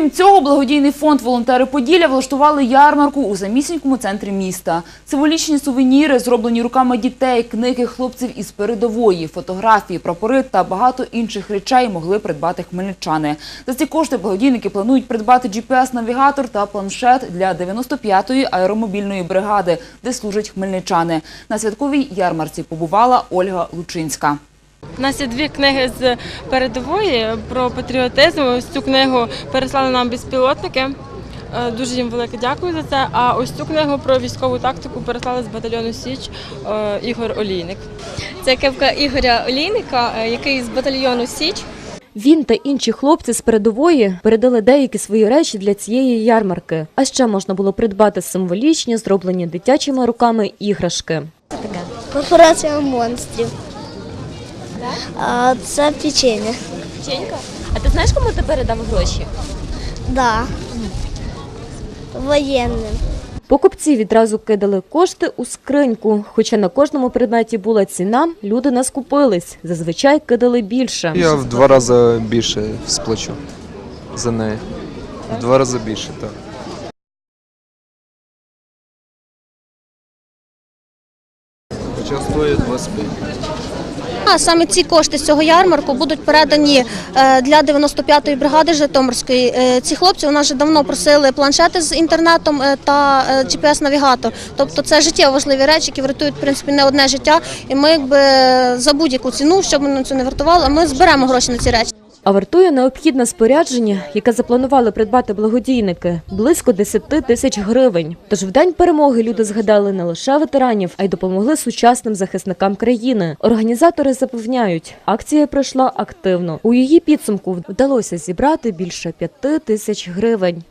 Окрім цього, благодійний фонд Волонтери Поділля влаштували ярмарку у самісінькому центрі міста. Символічні сувеніри, зроблені руками дітей, книги хлопців із передової, фотографії, прапори та багато інших речей могли придбати хмельничани. За ці кошти благодійники планують придбати GPS-навігатор та планшет для 95-ї аеромобільної бригади, де служать хмельничани. На святковій ярмарці побувала Ольга Лучинська. У нас є дві книги з передової про патріотизм. Ось цю книгу переслали нам безпілотники. Е, Дуже їм велике дякую за це. А ось цю книгу про військову тактику переслали з батальйону Січ е, Ігор Олійник. Це кепка Ігоря Олійника, е, який з батальйону Січ. Він та інші хлопці з передової передали деякі свої речі для цієї ярмарки. А ще можна було придбати символічні, зроблені дитячими руками іграшки. Корпорація монстрів. А, це печення. Печенька. А ти знаєш, кому ти передав гроші? Да. Воєнним. Покупці відразу кидали кошти у скриньку. Хоча на кожному предметі була ціна, люди не скупились. Зазвичай кидали більше. Я в два рази більше сплачу за неї. В два рази більше, так. Хоча стоїть 25. А саме ці кошти з цього ярмарку будуть передані е, для 95-ї бригади Житомирської. Е, Ці хлопці у нас вже давно просили планшети з інтернетом е, та GPS-навігатор. Тобто це життєво важливі речі, які врятують в принципі не одне життя. І ми якби за будь-яку ціну, щоб ми на це не вартували, ми зберемо гроші на ці речі. А вартує необхідне спорядження, яке запланували придбати благодійники, близько 10 тисяч гривень. Тож в день перемоги люди згадали не лише ветеранів, а й допомогли сучасним захисникам країни. Організатори запевняють, акція пройшла активно. У її підсумку вдалося зібрати більше 5 тисяч гривень.